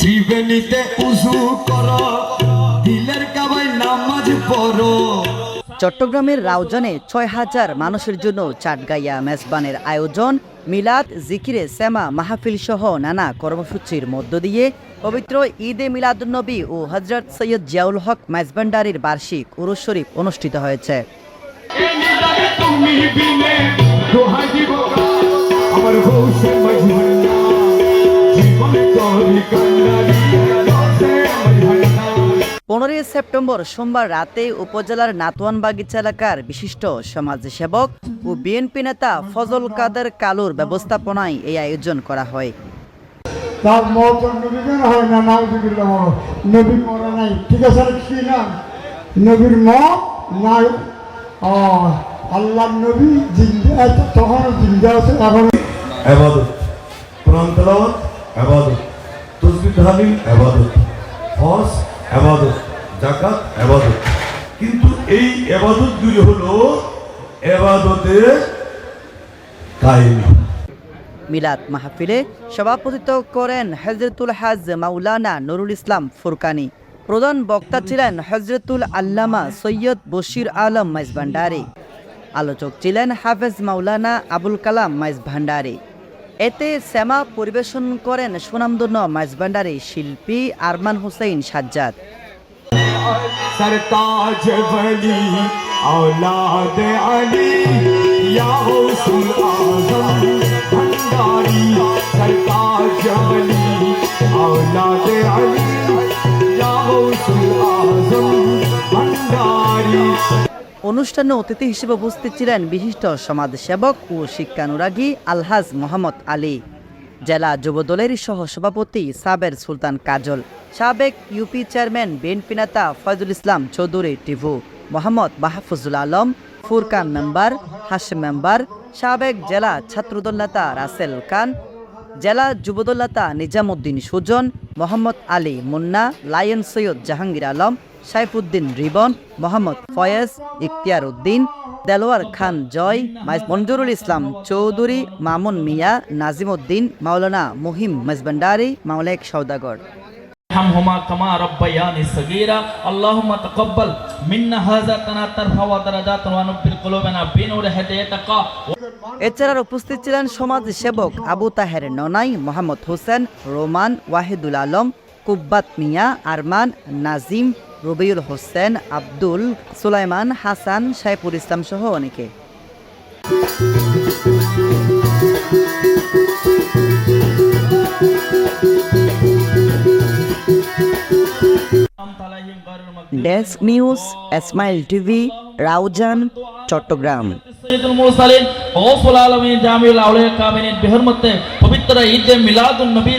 ত্রিবেণীতে উজু কর দিলের কাবায় নামাজ পড়ো। চট্টগ্রামের রাউজানে ছয় হাজার মানুষের জন্য চাটগাইয়া মেজবানের আয়োজন মিলাদ জিকিরে শ্যামা মাহফিল সহ নানা কর্মসূচির মধ্য দিয়ে পবিত্র ঈদে মিলাদুন্নবী ও হজরত সৈয়দ জিয়াউল হক মেজবান্ডারির বার্ষিক উরুস শরীফ অনুষ্ঠিত হয়েছে। পনেরোই সেপ্টেম্বর সোমবার রাতে উপজেলার নাতওয়ান বাগিচা এলাকার বিশিষ্ট সমাজসেবক ও বিএনপি নেতা ফজল কাদের কালুর ব্যবস্থাপনায় এই আয়োজন করা হয়। তার মত নবীদের হয় না নাউজুবিল্লাহ নবী মরে নাই। ঠিক আছে কি না। নবীর মত নাই। আল্লাহ নবী জিন্দা তখন জিন্দা আছে এখন আবাদত। কোরআন তেলাওয়াত আবাদত। তসবিহ তাহলিল আবাদত। হজ আবাদত। যাকাত আবাদত কিন্তু এই হলো মিলাদ মাহফিলে সভাপতিত্ব করেন হজরতুল হাজ মাউলানা নুরুল ইসলাম ফুরকানি। প্রধান বক্তা ছিলেন হজরতুল আল্লামা সৈয়দ বশির আলম মাইজ ভান্ডারি। আলোচক ছিলেন হাফেজ মাওলানা আবুল কালাম মাইজ ভান্ডারি। এতে শ্যামা পরিবেশন করেন সুনামধন্য মাইজ ভান্ডারি শিল্পী আরমান হোসেন সাজ্জাদ। सरताज वली औलाद अली या गौसुल आजम भंडारी सरताज वली औलाद अली या गौसुल आजम भंडारी অনুষ্ঠানে অতিথি হিসেবে উপস্থিত ছিলেন বিশিষ্ট সমাজসেবক ও শিক্ষানুরাগী আলহাজ মোহাম্মদ আলী জেলা যুবদলের সহ সভাপতি সাবের সুলতান কাজল, সাবেক ইউপি চেয়ারম্যান বিএনপি নেতা ফয়জুল ইসলাম চৌধুরী টিভু, মোহাম্মদ মাহফুজুল আলম, ফুরকান মেম্বার হাসিম মেম্বার, সাবেক জেলা ছাত্রদল নেতা রাসেল খান, জেলা যুবদল নেতা নিজামুদ্দিন সুজন, মোহাম্মদ আলী মুন্না, লায়ন সৈয়দ জাহাঙ্গীর আলম, সাইফুদ্দিন রিবন, মোহাম্মদ ফয়েজ ইখতিয়ার উদ্দিন দেলোয়ার খান জয় মাইজ মঞ্জুরুল ইসলাম চৌধুরী মামুন মিয়া নাজিম উদ্দিন মাওলানা মুহিম মজবান্ডারি মাওলেক সৌদাগর ارحمهما كما ربياني صغيرا اللهم تقبل منا هذا تنا ترفع درجات ونبل قلوبنا بنور هدايتك এছাড়া উপস্থিত ছিলেন সমাজ সেবক আবু তাহের ননাই মোহাম্মদ হোসেন রোমান ওয়াহিদুল আলম কুব্বাত মিয়া আরমান নাজিম রবিউল হোসেন আব্দুল সুলাইমান হাসান সাইফুল ইসলাম সহ অনেকে। Desk news Esmail TV Raozan Chattogram Syedul Mursalin Gousul আলমী জামিউল আউলিয়া কামিনীর বিহরমতে পবিত্র ঈদে মিলাদুন নবী